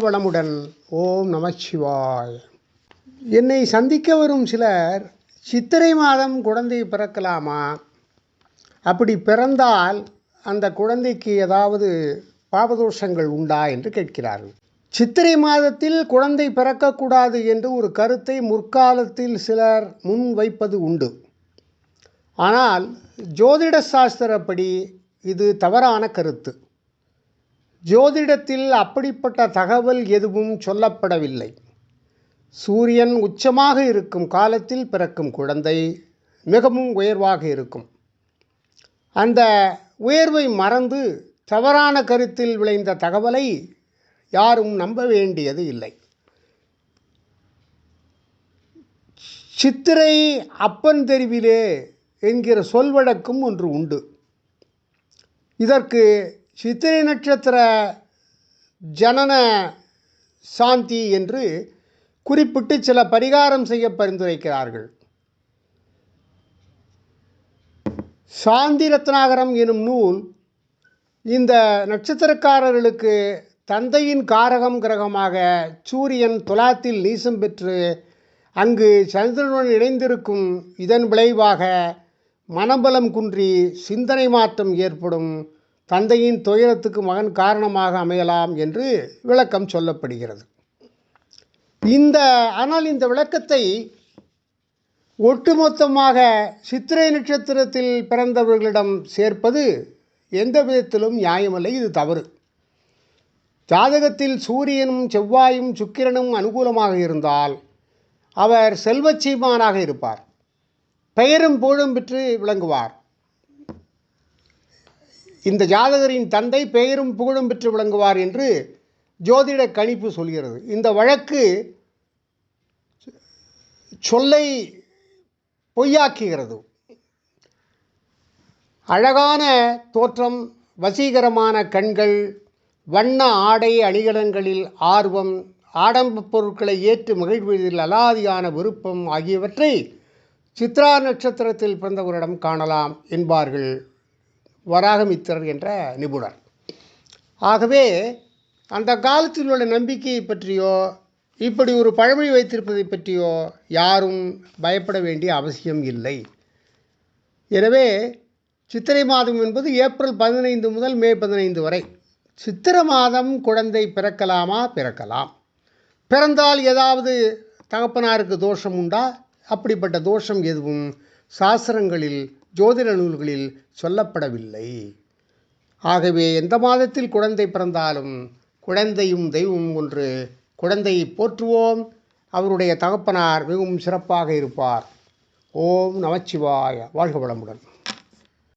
வளமுடன் ஓம் நமச்சிவாய் என்னை சந்திக்க வரும் சிலர் சித்திரை மாதம் குழந்தை பிறக்கலாமா? அப்படி பிறந்தால் அந்த குழந்தைக்கு ஏதாவது பாபதோஷங்கள் உண்டா என்று கேட்கிறார்கள். சித்திரை மாதத்தில் குழந்தை பிறக்கக்கூடாது என்று ஒரு கருத்தை முற்காலத்தில் சிலர் முன் வைப்பது உண்டு. ஆனால் ஜோதிட சாஸ்திரப்படி இது தவறான கருத்து. ஜோதிடத்தில் அப்படிப்பட்ட தகவல் எதுவும் சொல்லப்படவில்லை. சூரியன் உச்சமாக இருக்கும் காலத்தில் பிறக்கும் குழந்தை மிகவும் உயர்வாக இருக்கும். அந்த உயர்வை மறந்து தவறான கருத்தில் விளைந்த தகவலை யாரும் நம்ப வேண்டியது இல்லை. சித்திரை அப்பன் தெருவிலே என்கிற சொல்வழக்கும் ஒன்று உண்டு. இதற்கு சித்திரை நட்சத்திர ஜனன சாந்தி என்று குறிப்பிட்டு சில பரிகாரம் செய்ய பரிந்துரைக்கிறார்கள் சாந்தி ரத்னாகரம் எனும் நூல் இந்த நட்சத்திரக்காரர்களுக்கு தந்தையின் காரகம் கிரகமாக சூரியன் துலாத்தில் நீசம் பெற்று அங்கு சந்திரனுடன் இணைந்திருக்கும் இதன் விளைவாக மனபலம் குன்றி சிந்தனை மாற்றம் ஏற்படும் தந்தையின் துயரத்துக்கு மகன் காரணமாக அமையலாம் என்று விளக்கம் சொல்லப்படுகிறது. இந்த ஆனால் இந்த விளக்கத்தை ஒட்டுமொத்தமாக சித்திரை நட்சத்திரத்தில் பிறந்தவர்களிடம் சேர்ப்பது எந்த விதத்திலும் நியாயமில்லை இது தவறு. ஜாதகத்தில் சூரியனும் செவ்வாயும் சுக்கிரனும் அனுகூலமாக இருந்தால் அவர் செல்வச்சீமானாக இருப்பார். பெயரும் புகழும் பெற்று விளங்குவார். இந்த ஜாதகரின் தந்தை பெயரும் புகழும் பெற்று விளங்குவார் என்று ஜோதிட கணிப்பு சொல்கிறது. இந்த வழக்கு சொல்லை பொய்யாக்குகிறது. அழகான தோற்றம் வசீகரமான கண்கள் வண்ண ஆடை அணிகலன்களில் ஆர்வம் ஆடம்ப பொருட்களை ஏற்று மகிழ்வதில் அலாதியான விருப்பம் ஆகியவற்றை சித்ரா நட்சத்திரத்தில் பிறந்தவரிடம் காணலாம் என்பார்கள். வராகமித்திரர் என்ற நிபுணர். ஆகவே அந்த காலத்தில் உள்ள நம்பிக்கையை பற்றியோ இப்படி ஒரு பழமொழி வைத்திருப்பதை பற்றியோ யாரும் பயப்பட வேண்டிய அவசியம் இல்லை. எனவே சித்திரை மாதம் என்பது ஏப்ரல் பதினைந்து முதல் மே பதினைந்து வரை. சித்திர மாதம் குழந்தை பிறக்கலாமா? பிறக்கலாம். பிறந்தால் ஏதாவது தகப்பனாருக்கு தோஷம் உண்டா? அப்படிப்பட்ட தோஷம் எதுவும் சாஸ்திரங்களில் ஜோதிட நூல்களில் சொல்லப்படவில்லை. ஆகவே எந்த மாதத்தில் குழந்தை பிறந்தாலும் குழந்தையும் தெய்வம் ஒன்று குழந்தையை போற்றுவோம். அவருடைய தகப்பனார் மிகவும் சிறப்பாக இருப்பார். ஓம் நமச்சிவாய. வாழ்க வளமுடன்.